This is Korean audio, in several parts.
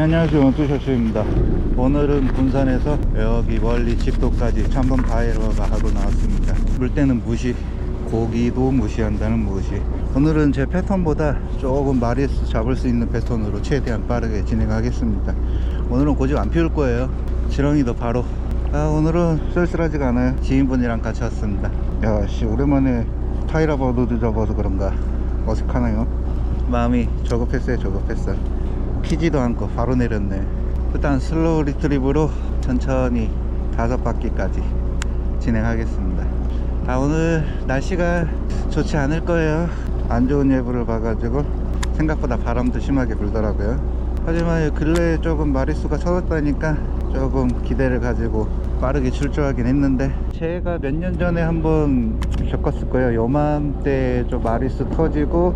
네, 안녕하세요. 원투셔츠입니다. 오늘은 군산에서 여기 멀리 집도까지 참돔 바이러가 하러 나왔습니다. 물때는 무시, 고기도 무시한다는 무시. 오늘은 제 패턴보다 조금 마리수 잡을 수 있는 패턴으로 최대한 빠르게 진행하겠습니다. 오늘은 고집 안 피울 거예요. 지렁이도 바로. 아, 오늘은 쓸쓸하지가 않아요. 지인분이랑 같이 왔습니다. 야, 씨, 오랜만에 타이라 버드도 잡아서 그런가 어색하네요. 마음이 조급했어요, 조급했어. 피지도 않고 바로 내렸네. 일단 슬로우 리트리브로 천천히 다섯 바퀴까지 진행하겠습니다. 아, 오늘 날씨가 좋지 않을 거예요. 안 좋은 예보를 봐가지고 생각보다 바람도 심하게 불더라고요. 하지만 근래에 조금 마리수가 쳐졌다니까 조금 기대를 가지고 빠르게 출조하긴 했는데 제가 몇 년 전에 한번 겪었을 거예요. 요맘때 좀 마리수 터지고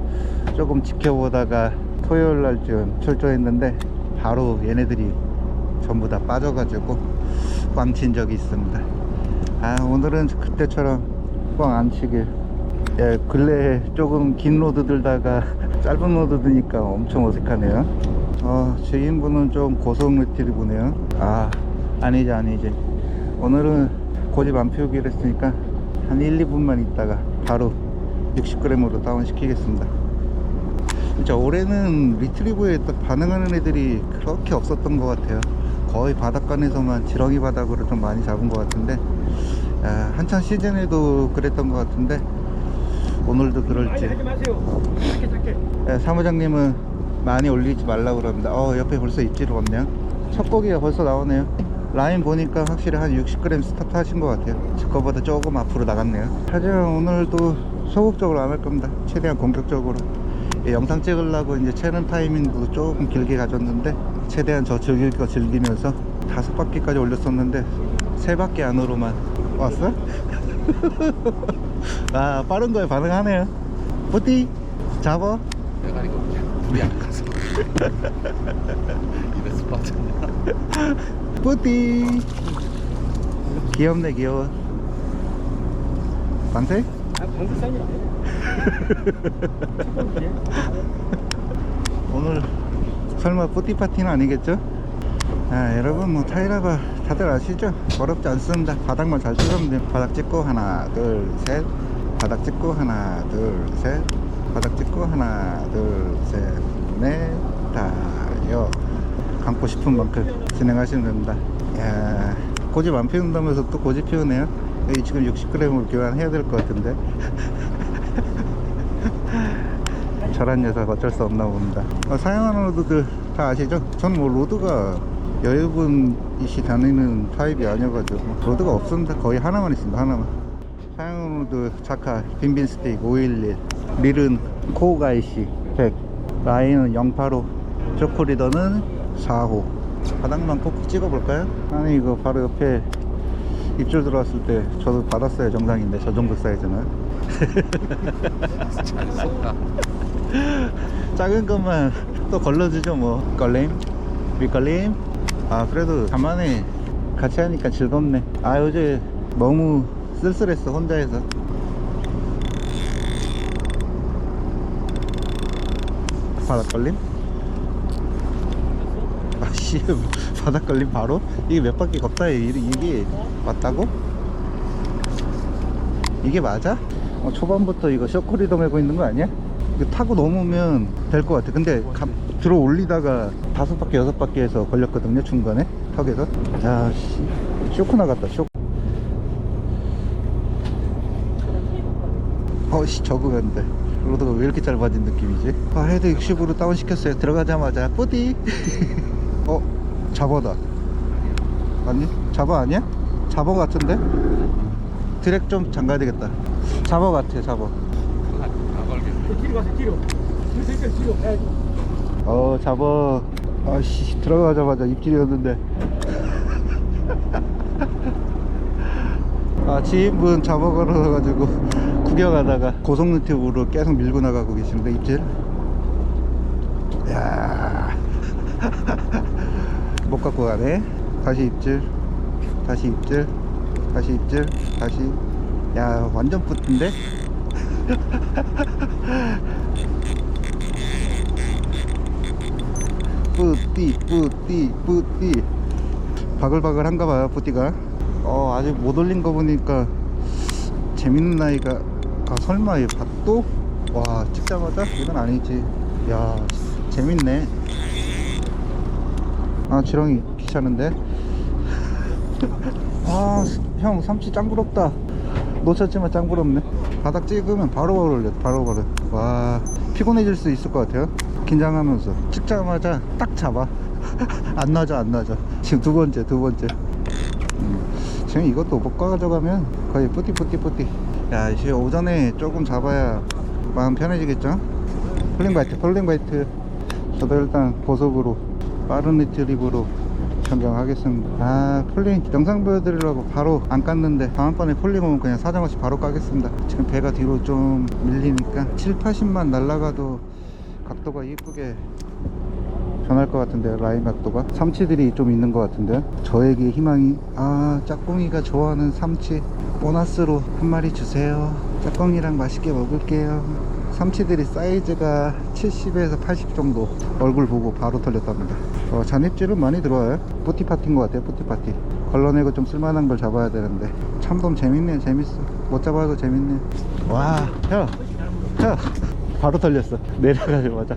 조금 지켜보다가 토요일 날쯤 출조했는데 바로 얘네들이 전부 다 빠져가지고 꽝친 적이 있습니다. 아 오늘은 그때처럼 꽝 안 치길 예, 근래에 조금 긴 로드 들다가 짧은 로드 드니까 엄청 어색하네요. 어, 지인분은 좀 고속 리트리브네요. 아 아니지 아니지 오늘은 고집 안 피우기로 했으니까 한 1, 2분만 있다가 바로 60g으로 다운 시키겠습니다 진짜 올해는 리트리브에 딱 반응하는 애들이 그렇게 없었던 것 같아요. 거의 바닷가에서만 지렁이 바닥으로 좀 많이 잡은 것 같은데 아, 한창 시즌에도 그랬던 것 같은데 오늘도 그럴지. 예, 사무장님은 많이 올리지 말라고 그럽니다. 어 옆에 벌써 입질이 왔네요. 첫 고기가 벌써 나오네요. 라인 보니까 확실히 한 60g 스타트 하신 것 같아요. 제 거보다 조금 앞으로 나갔네요. 하지만 오늘도 소극적으로 안 할 겁니다. 최대한 공격적으로 예, 영상 찍으려고 이제 채는 타이밍도 조금 길게 가졌는데 최대한 저 즐길 거 즐기면서 다섯 바퀴까지 올렸었는데 세 바퀴 안으로만 왔어? 아 빠른 거에 반응하네요. 뿌띠 잡어 대가리가 물이 안 가서 입에서 빠졌냐 뿌띠 귀엽네 귀여워. 방세? 아. 오늘 설마 뿌띠 파티는 아니겠죠? 아 여러분 뭐 타이라바 다들 아시죠? 어렵지 않습니다. 바닥만 잘 찍으면 돼요 바닥 찍고 하나 둘셋. 바닥 찍고 하나 둘셋. 바닥 찍고 하나 둘셋넷 다여 감고 싶은 만큼 진행하시면 됩니다. 야 고집 안 피운다면서 또 고집 피우네요 여기 지금 60g을 교환해야 될 것 같은데 저런 녀석 어쩔 수 없나 봅니다 어, 사용하는 로드들 다 아시죠? 전 뭐 로드가 여유분이시 다니는 타입이 아니어가지고 로드가 없습니다 거의 하나만 있습니다 하나만 사용하는 로드 자카 빈빈 스테이크 511 릴은 코가이시 100 라인은 085 초코리더는 4호 바닥만 꼭 찍어볼까요? 아니 이거 바로 옆에 입줄 들어왔을 때 저도 받았어야 정상인데 저 정도 사이즈는. 작은 것만 또 걸러주죠 뭐. 걸림 윗걸림. 아 그래도 간만에 같이 하니까 즐겁네. 아 요새 너무 쓸쓸했어 혼자 해서. 바닥 걸림 아씨 바닥 걸림 바로 이게 몇 바퀴 걷다 이게, 맞다고? 이게 맞아? 어, 초반부터 이거 쇼크리더 메고 있는 거 아니야? 이거 타고 넘으면 될 것 같아. 근데 감- 들어 올리다가 다섯 바퀴 여섯 바퀴에서 걸렸거든요 중간에 턱에서. 야 씨, 쇼크 나갔다 쇼. 어씨 적응한데. 로드가 왜 이렇게 짧아진 느낌이지? 아 헤드 60으로 다운 시켰어요. 들어가자마자 뿌디. 어 잡어다. 아니 잡어 아니야? 잡어 같은데? 드랙 좀 잠가야 되겠다. 잡어 같아 잡어. 어 잡어 아씨 들어가자마자 입질이었는데 아 지인분 잡어 걸어가지고 구경하다가 고속 유튜브로 계속 밀고 나가고 계시는데 입질 야 못 갖고 가네. 다시 입질 다시 입질 다시 입질 다시. 야 완전 뿌인데? 뿌띠 뿌띠 뿌띠. 바글바글 한가 봐요 뿌띠가. 어 아직 못 올린 거 보니까 재밌는 나이가 아 설마 이 밭도? 와 찍자마자? 이건 아니지. 야 재밌네 아 지렁이 귀찮은데? 아 형 삼치 짱 부럽다. 놓쳤지만 짱 부럽네. 바닥 찍으면 바로 바로 올려 바로 바로 와 피곤해질 수 있을 것 같아요. 긴장하면서. 찍자마자 딱 잡아. 안 나죠 안 나죠 지금 두 번째 두 번째. 음, 지금 이것도 못 가져가면 거의 뿌띠 뿌띠 뿌띠. 야 이제 오전에 조금 잡아야 마음 편해지겠죠? 폴링바이트 폴링바이트. 저도 일단 고속으로 빠른 리트립으로 변경하겠습니다. 아 폴링 영상 보여드리려고 바로 안 깠는데 다음번에 폴링 오면 그냥 사정없이 바로 까겠습니다. 지금 배가 뒤로 좀 밀리니까 7, 80만 날라가도 각도가 이쁘게 변할 것 같은데요 라인 각도가? 삼치들이 좀 있는 것 같은데. 저에게 희망이 아 짝꿍이가 좋아하는 삼치 보너스로 한 마리 주세요. 짝꿍이랑 맛있게 먹을게요 삼치들이 사이즈가 70에서 80 정도 얼굴 보고 바로 털렸답니다. 어, 잔입질은 많이 들어와요. 뿌티파티인 것 같아요 뿌티파티. 걸러내고 좀 쓸만한 걸 잡아야 되는데. 참돔 재밌네 재밌어. 못 잡아도 재밌네 야, 바로 털렸어. 내려가자마자.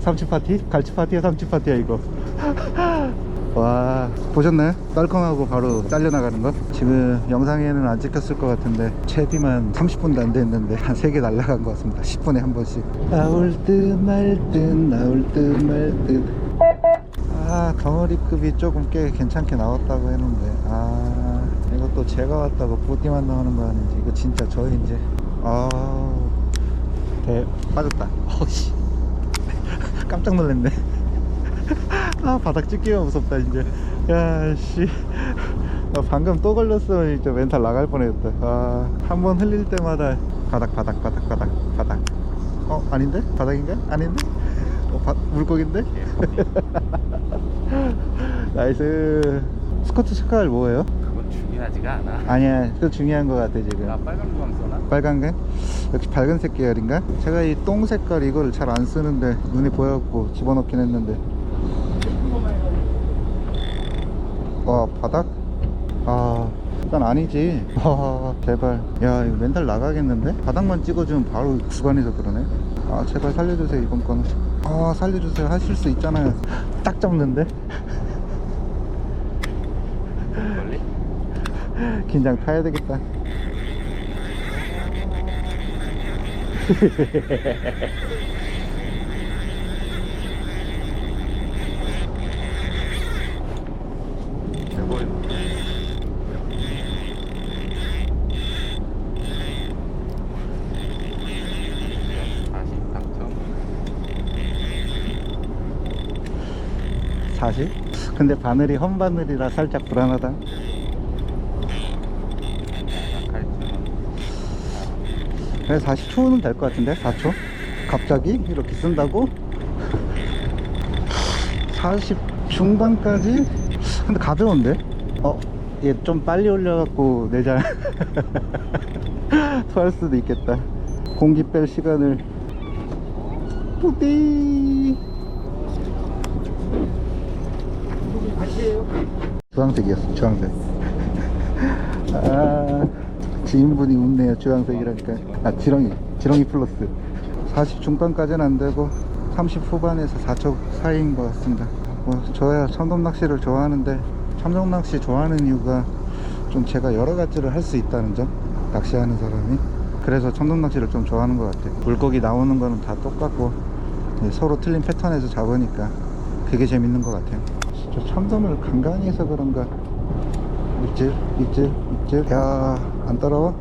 삼치 파티? 갈치 파티야 삼치 파티야 이거 와 보셨나요? 떨컹하고 바로 잘려나가는 거? 지금 영상에는 안 찍혔을 것 같은데 채비만 30분도 안 됐는데 한 3개 날라간 것 같습니다. 10분에 한 번씩. 나올 듯 말 듯 나올 듯 말 듯 아 덩어리급이 조금 꽤 괜찮게 나왔다고 했는데. 아 이것도 제가 왔다고 보기만 나오는 거 아닌지. 이거 진짜 저 이제. 아 대, 빠졌다. 어씨. 깜짝 놀랐네 아 바닥 찍기가 무섭다 이제. 야씨. 아, 방금 또 걸렸으면 진짜 멘탈 나갈 뻔했다. 아 한 번 흘릴 때마다 바닥 바닥 바닥 바닥 바닥. 어 아닌데? 바닥인가? 아닌데? 어 바, 물고기인데? 나이스. 스커트 색깔 뭐예요? 그건 중요하지가 않아. 아니야 그 중요한 거 같아 지금. 나 빨간 구강 써나? 빨간색? 역시 밝은색 계열인가? 제가 이 똥 색깔 이거를 잘 안 쓰는데 눈에 보여갖고 집어넣긴 했는데 와 바닥? 아 일단 아니지 와 제발 야 이거 멘탈 나가겠는데? 바닥만 찍어주면 바로 주관해서 그러네 아 제발 살려주세요 이번 거는 아 살려주세요 하실 수 있잖아요 딱 잡는데? 멀리? 긴장 타야 되겠다 대보이. 다시 당첨. 40? 근데 바늘이 험바늘이라 살짝 불안하다. 그래 40초는 될 것 같은데 4초? 갑자기 이렇게 쓴다고? 40 중반까지? 근데 가벼운데? 어 얘 좀 빨리 올려갖고 내장 토할 수도 있겠다. 공기 뺄 시간을. 뿌띠 주황색이었어 주황색. 아 지인분이 웃네요 주황색이라니까. 아 지렁이 지렁이 플러스. 40 중반까지는 안 되고 30 후반에서 4초 사이인 것 같습니다. 뭐 저야 참돔 낚시를 좋아하는데 참돔 낚시 좋아하는 이유가 좀 제가 여러 가지를 할 수 있다는 점 낚시하는 사람이. 그래서 참돔 낚시를 좀 좋아하는 것 같아요. 물고기 나오는 거는 다 똑같고 예, 서로 틀린 패턴에서 잡으니까 그게 재밌는 것 같아요 진짜 참돔을 간간히 해서 그런가? 입질 입질 입질 야안 따라와?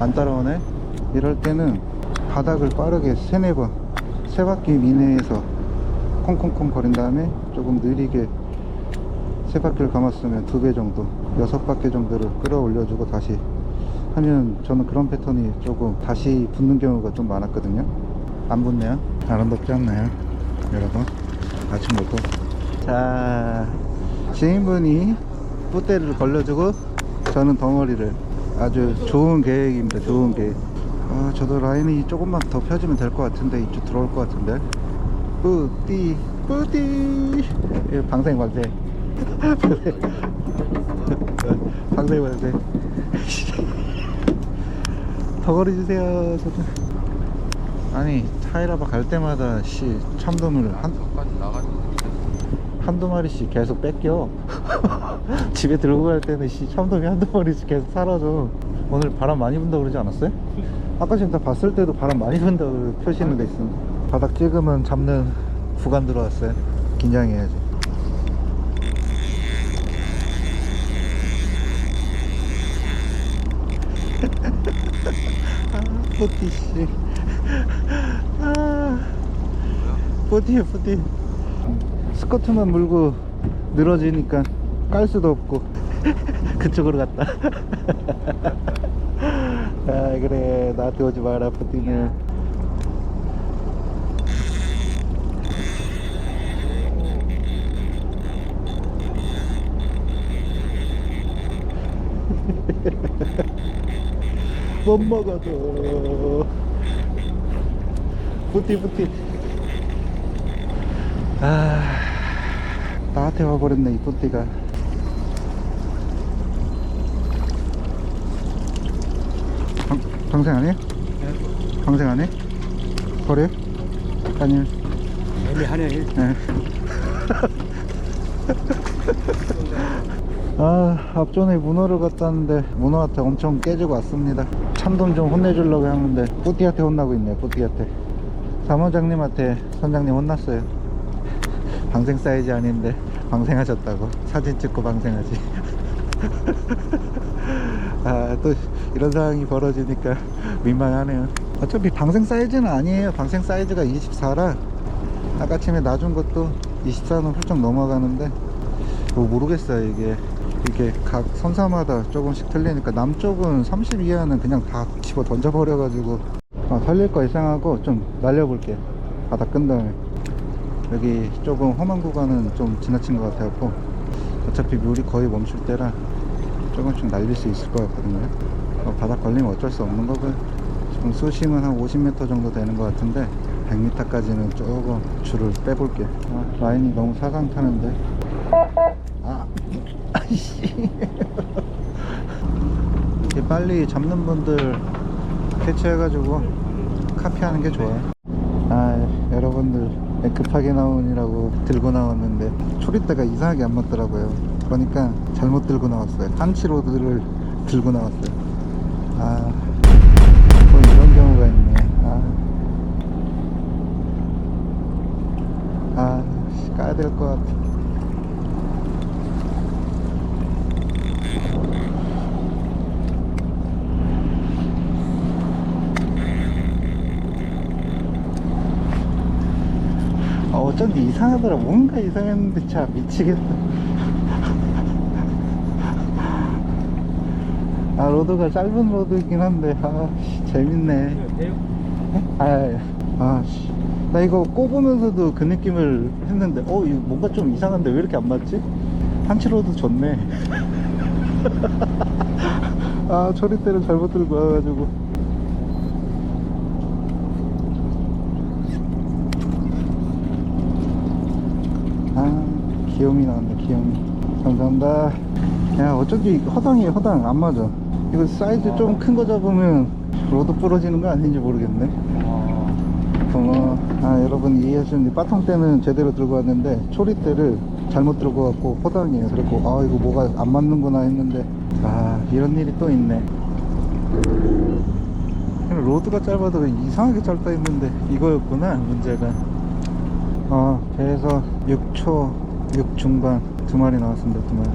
안 따라오네? 이럴 때는 바닥을 빠르게 세네 번 세 바퀴 이내에서 콩콩콩 거린 다음에 조금 느리게 세 바퀴를 감았으면 두 배 정도 여섯 바퀴 정도를 끌어올려주고 다시 하면 저는 그런 패턴이 조금 다시 붙는 경우가 좀 많았거든요. 안 붙네요? 아름답지 않나요 여러분? 아침 먹고 자 지인분이 뿌대를 걸려주고 저는 덩어리를 아주 좋은 계획입니다 좋은 계획. 아 저도 라인이 조금만 더 펴지면 될 것 같은데 이쪽 들어올 것 같은데. 뿌띠 뿌디 예, 방생 방생 방생 방생 더 걸어주세요 저도. 아니 타이라바 갈 때마다 씨 참돔을 한, 한두 마리씩 계속 뺏겨. 집에 들고 갈 때는 씨 참돔이 한두 마리씩 계속 사라져. 오늘 바람 많이 분다고 그러지 않았어요? 아까 지금 다 봤을 때도 바람 많이 분다고 표시는 돼 있습니다. 바닥 찍으면 잡는 구간 들어왔어요. 긴장해야지. 아 포티 씨. 아, 포티에 포티 스커트만 물고 늘어지니까 깔 수도 없고 그쪽으로 갔다. 아 그래. 나한테 오지 마라 포티는 못 먹어도. 뿌띠 아 나한테 와버렸네 이 뿌띠가 방, 방생 안 해? 방생 안 해? 버려? 아니요 애매하네. 네. 아 앞전에 문어를 갖다 놨는데 문어한테 엄청 깨지고 왔습니다 참돔 좀 혼내주려고 했는데 뿌띠한테 혼나고 있네요 뿌띠한테 사무장님한테 선장님 혼났어요 방생 사이즈 아닌데 방생하셨다고. 사진 찍고 방생하지. 아 또 이런 상황이 벌어지니까 민망하네요. 어차피 방생 사이즈는 아니에요. 방생 사이즈가 24라 아까 아침에 놔준 것도 24는 훌쩍 넘어가는데 뭐 모르겠어요 이게. 이게 각 선사마다 조금씩 틀리니까 남쪽은 30 이하는 그냥 다 집어 던져 버려 가지고 아, 살릴 거 이상하고 좀 날려볼게요. 바닥 끈 다음에 여기 조금 험한 구간은 좀 지나친 것 같아갖고 어차피 물이 거의 멈출 때라 조금씩 날릴 수 있을 것 같거든요. 어, 바닥 걸리면 어쩔 수 없는 거고요. 지금 수심은 한 50m 정도 되는 것 같은데 100m까지는 조금 줄을 빼볼게요. 아, 라인이 너무 사상 타는데. 아 아이씨. 빨리 잡는 분들 캐치해가지고 카피하는 게 좋아요. 아 여러분들 급하게 나오느라고 들고 나왔는데 초리대가 이상하게 안 맞더라고요. 그러니까 잘못 들고 나왔어요. 한치로드를 들고 나왔어요. 아또 이런 경우가 있네. 아, 아 씨, 까야 될 것 같아 아, 어쩐지 이상하더라. 뭔가 이상했는데, 참, 미치겠다. 아, 로드가 짧은 로드이긴 한데, 아, 씨, 재밌네. 아, 아, 씨. 나 이거 꼽으면서도 그 느낌을 했는데, 어, 이거 뭔가 좀 이상한데 왜 이렇게 안 맞지? 한치로도 좋네. 아, 초리대를 잘못 들고 와가지고. 아 귀요미 나온다 귀요미 감사합니다. 야 어쩐지 허당이에요 허당. 안 맞아. 이거 사이즈 좀큰 거 잡으면 로드 부러지는 거 아닌지 모르겠네. 고마워. 아 여러분 이해해 주는데 빠통 때는 제대로 들고 왔는데 초리 때를 잘못 들고 왔고 허당이에요. 그리고 아 이거 뭐가 안 맞는구나 했는데 아 이런 일이 또 있네. 로드가 짧아도 이상하게 짧다 했는데 이거였구나 문제가. 어, 배에서 6초, 6 중반 두 마리 나왔습니다, 두 마리.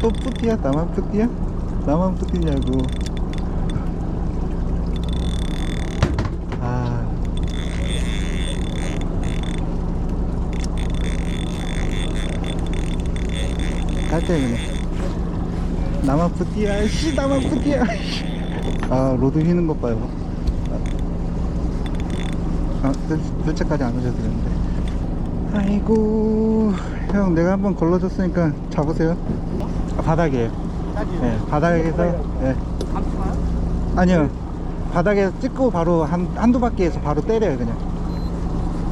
또 뿌띠야? 나만 뿌띠야? 나만 뿌띠냐고. 아. 갈때 그냥 나만 푸띠야 씨 푸띠야 아 로드 휘는 것 봐요 아 둘째까지 안 오셔도 되는데 아이고 형 내가 한번 걸러줬으니까 잡으세요 아, 바닥이에요. 예, 바닥에서 예. 감수만? 아니요. 바닥에서 찍고 바로 한, 한두 바퀴 해서 바로 때려요, 그냥.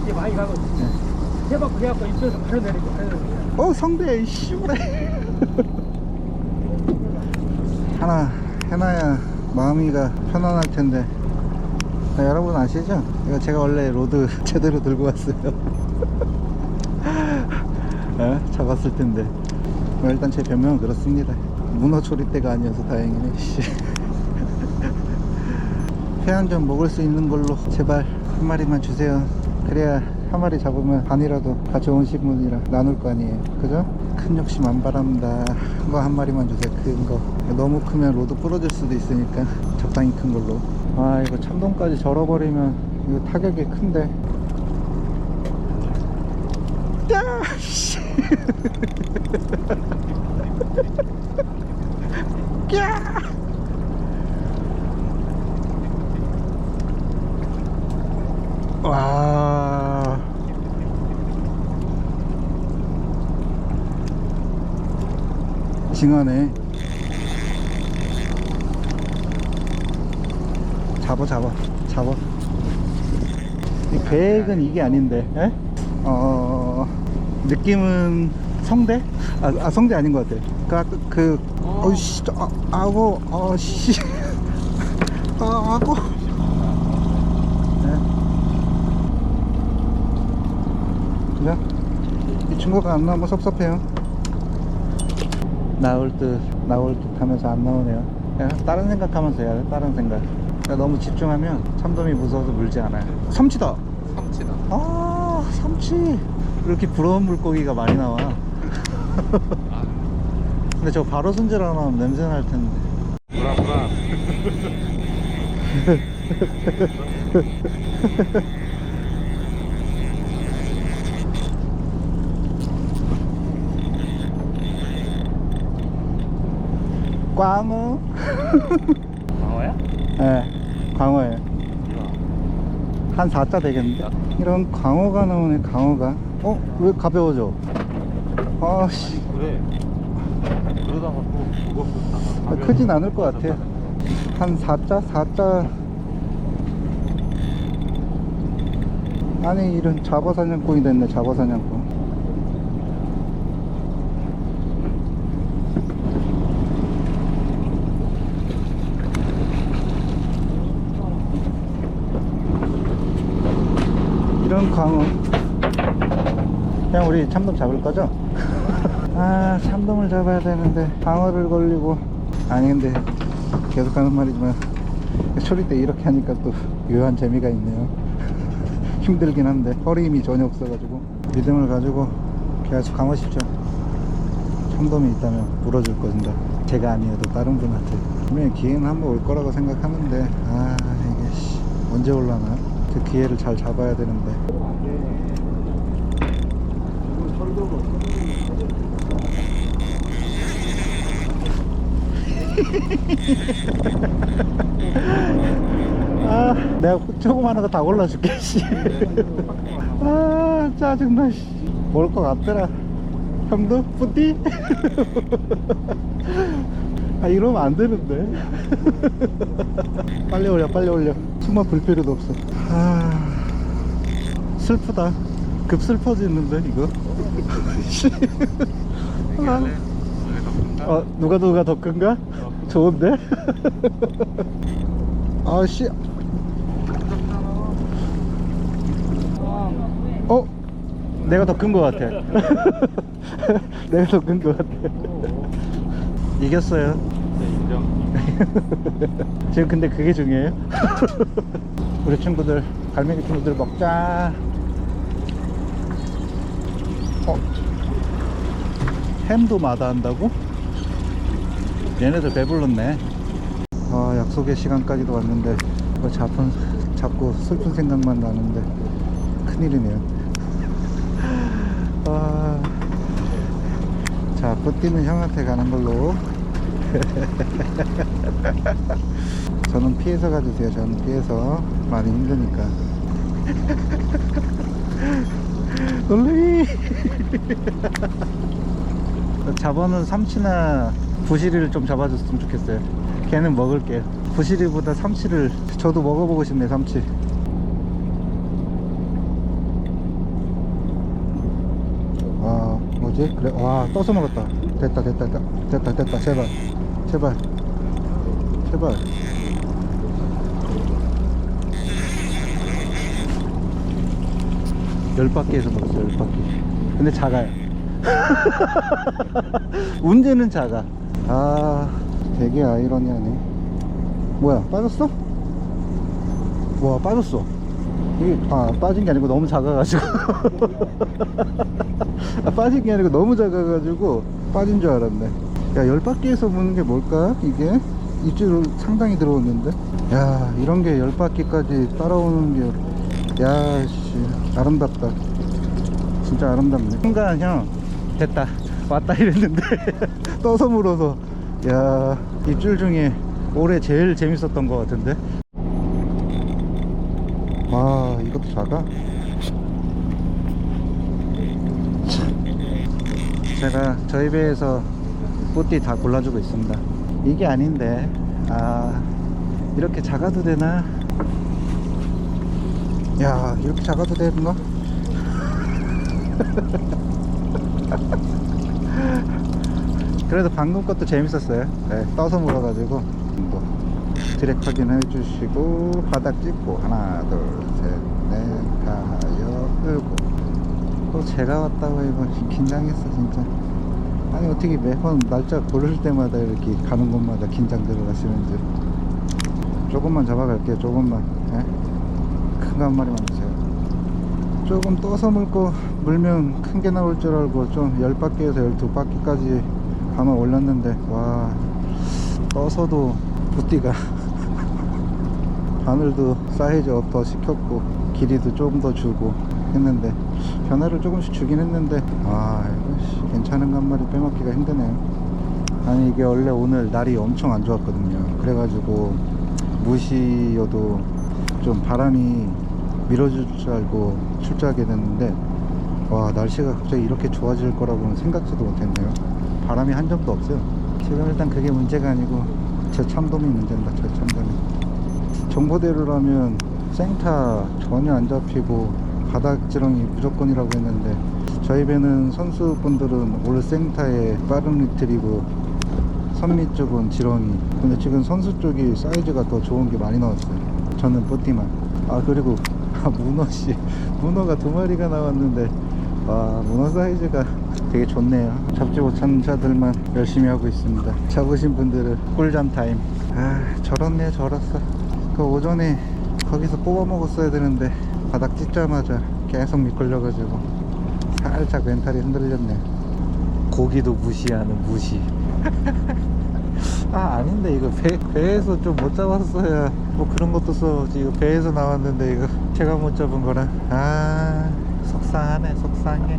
이게 많이 가고 예. 해갖고 해갖고 입에서 바로 내리고 바로 내리고 어, 성대, 씨부래. 하나 해놔야 마음이가 편안할 텐데. 아, 여러분 아시죠? 이거 제가 원래 로드 제대로 들고 왔어요. 예? 잡았을 텐데. 뭐 일단 제 변명은 그렇습니다. 문어 조리대가 아니어서 다행이네. 씨. 회한점 먹을 수 있는 걸로 제발 한 마리만 주세요. 그래야 한 마리 잡으면 반이라도 다 좋은 식물이라 나눌 거 아니에요. 그죠? 큰 욕심 안 바랍니다. 큰 거 한 마리만 주세요. 큰 거. 너무 크면 로드 부러질 수도 있으니까 적당히 큰 걸로. 아 이거 참돔까지 절어버리면 이거 타격이 큰데. 야! 씨. 야! 와. 징하네. 잡아, 잡아, 잡아. 이 계획은 이게 아닌데, 에? 어, 느낌은 성대? 아, 아 성대 아닌 것 같아. 그, 아까 그, 어이씨, 아, 아고, 어, 씨. 아, 아고. 네. 그죠? 이 친구가 안 나오면 섭섭해요. 나올 듯, 나올 듯 하면서 안 나오네요. 그냥 다른 생각하면서 해야 돼, 다른 생각. 그러니까 너무 집중하면 참돔이 무서워서 물지 않아요. 삼치다! 아, 삼치! 이렇게 부러운 물고기가 많이 나와. 아, 근데 저 바로 손질 안 하면 냄새 날 텐데. 보라 보라. 광어? 광어야? 예, 네, 광어예요. 한 4자 되겠는데? 이런 광어가 나오네, 광어가. 어? 왜 가벼워져? 아씨. 그래. 그러다가 또 무겁고 아, 크진 않을 것 같아요. 한 4자? 4자. 아니, 이런 잡어사냥꾼이 됐네, 잡어사냥꾼. 이런 광어. 그냥 우리 참돔 잡을 거죠? 아 참돔을 잡아야 되는데 방어를 걸리고. 아니 근데 계속 하는 말이지만 초리 때 이렇게 하니까 또 묘한 재미가 있네요. 힘들긴 한데 허리 힘이 전혀 없어가지고. 믿음을 가지고 계속 감으십시오 참돔이 있다면 물어줄 것인가 제가 아니어도 다른 분한테 분명히 기회는 한번 올 거라고 생각하는데. 아 이게 씨, 언제 올라나 그 기회를 잘 잡아야 되는데 아, 내가 조그마한 거 다 골라줄게, 씨. 아, 짜증나, 씨. 올것 같더라. 형도? 뿌띠? 아, 이러면 안 되는데. 빨리 올려, 빨리 올려. 숨어 불 필요도 없어. 아, 슬프다. 급 슬퍼지는데, 이거? 씨. 아. 어, 누가 누가 더 큰가? 좋은데? 아씨. 어? 내가 더큰것 같아. 내가 더큰것 같아. 이겼어요. 네, 인정. 지금 근데 그게 중요해요? 우리 친구들, 갈매기 친구들 먹자. 어? 햄도 마다한다고? 얘네들 배불렀네. 아, 약속의 시간까지도 왔는데, 뭐 잡은, 잡고 슬픈 생각만 나는데, 큰일이네요. 아, 자, 뿌띠는 형한테 가는 걸로. 저는 피해서 가주세요. 저는 피해서. 많이 힘드니까. 놀래미! 잡어는 삼치나 부시리를 좀 잡아줬으면 좋겠어요 걔는 먹을게요 부시리보다 삼치를 저도 먹어보고 싶네 삼치 아 뭐지 그래 와 떠서 먹었다 됐다 됐다 됐다 됐다 제발 제발 제발 열 바퀴에서 먹었어 열 바퀴. 근데 작아요. 문제는 작아. 아 되게 아이러니하네. 뭐야 빠졌어? 와 빠졌어. 이게 아 빠진 게 아니고 너무 작아가지고. 아, 빠진 게 아니고 너무 작아가지고 빠진 줄 알았네. 야 열 바퀴에서 무는 게 뭘까 이게 입질로 상당히 들어오는데? 야 이런 게열 바퀴까지 따라오는 게 야씨 아름답다. 진짜 아름답네. 순간 형 됐다. 왔다 이랬는데 떠서 물어서. 야 입질 중에 올해 제일 재밌었던 것 같은데? 와 이것도 작아? 제가 저희 배에서 뿌띠 다 골라주고 있습니다 이게 아닌데. 아 이렇게 작아도 되나? 야 이렇게 작아도 되는가 그래도 방금 것도 재밌었어요. 네, 떠서 물어가지고. 뭐 드랙 확인 해 주시고 바닥 찍고. 하나 둘셋넷 다여 일곱. 또 제가 왔다고 이거 긴장했어 진짜 아니 어떻게 매번 날짜 고를 때마다 이렇게 가는 곳마다 긴장 들어가시는지. 조금만 잡아갈게요 조금만. 큰 거 한 마리만 주세요. 조금 떠서 물고 물면 큰 게 나올 줄 알고 좀 10바퀴에서 12바퀴까지 감아 올렸는데 와 떠서도 부띠가 바늘도 사이즈 업더 시켰고 길이도 조금 더 주고 했는데 변화를 조금씩 주긴 했는데 아 괜찮은 거 한 마리 빼먹기가 힘드네요 아니 이게 원래 오늘 날이 엄청 안 좋았거든요. 그래가지고 무시여도 좀 바람이 밀어줄 줄 알고 출조하게 됐는데 와 날씨가 갑자기 이렇게 좋아질 거라고는 생각지도 못했네요. 바람이 한 점도 없어요. 지금 일단 그게 문제가 아니고 제 참돔이 문제입니다 제 참돔이. 정보대로라면 생타 전혀 안 잡히고 바닥지렁이 무조건이라고 했는데 저희 배는 선수분들은 올 생타에 빠른 리틀이고 선미 쪽은 지렁이. 근데 지금 선수 쪽이 사이즈가 더 좋은 게 많이 나왔어요. 저는 뽀띠만. 아 그리고 아, 문어씨. 문어가 두 마리가 나왔는데 와 문어 사이즈가 되게 좋네요. 잡지 못한 자들만 열심히 하고 있습니다. 잡으신 분들은 꿀잠 타임. 아 절었네 절었어. 그 오전에 거기서 뽑아 먹었어야 되는데 바닥 찢자마자 계속 미끌려가지고 살짝 멘탈이 흔들렸네. 고기도 무시하는 무시. 아 아닌데 이거 배, 배에서 좀 못 잡았어야 뭐 그런 것도 써지 이거 배에서 나왔는데 이거 제가 못 잡은 거라. 아 속상하네 속상해.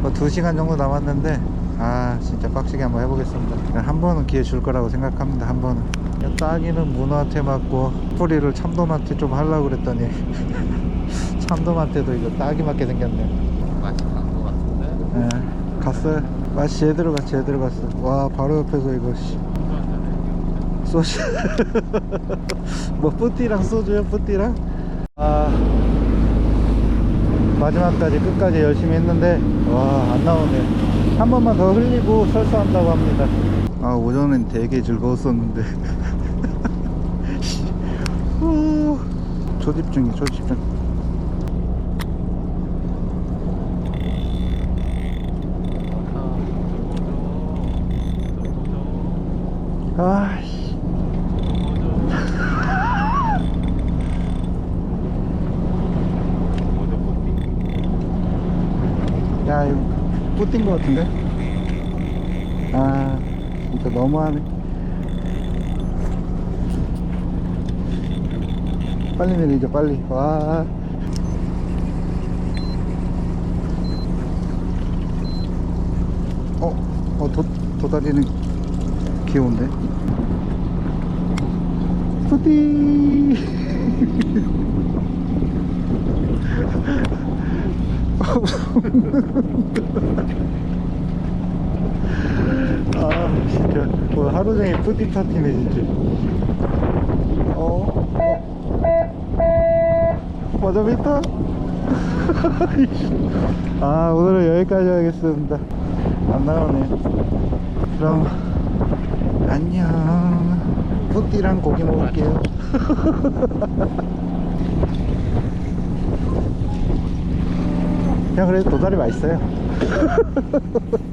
뭐 2시간 정도 남았는데 아 진짜 빡시게 한번 해보겠습니다. 한 번은 기회 줄 거라고 생각합니다 한 번은. 따기는 문어한테 맞고 뿌리를 참돔한테 좀 하려고 그랬더니 참돔한테도 이거 따기 맞게 생겼네 갔어요? 맛이 제대로 갔어 제대로 갔어 와 바로 옆에서 이거 씨. 소주. 뭐 뿌띠랑 소주요? 뿌띠랑? 아 마지막까지 끝까지 열심히 했는데 와 안 나오네. 한 번만 더 흘리고 설사한다고 합니다. 아 오전엔 되게 즐거웠었는데. 후, 초집중이 초집중 아씨. 야 이거 뿌뛴 거 같은데? 아 진짜 너무하네. 빨리 내리자 빨리. 와. 어? 어 도, 도다리는 귀여운데 뿌띠 아 진짜 뭐 하루 종일 푸디 파티네 진짜 어? 어? 버저비터? 아 오늘은 여기까지 하겠습니다 안 나오네 그럼 안녕. 푸디랑 고기 먹을게요. 그냥 그래도 도다리 맛있어요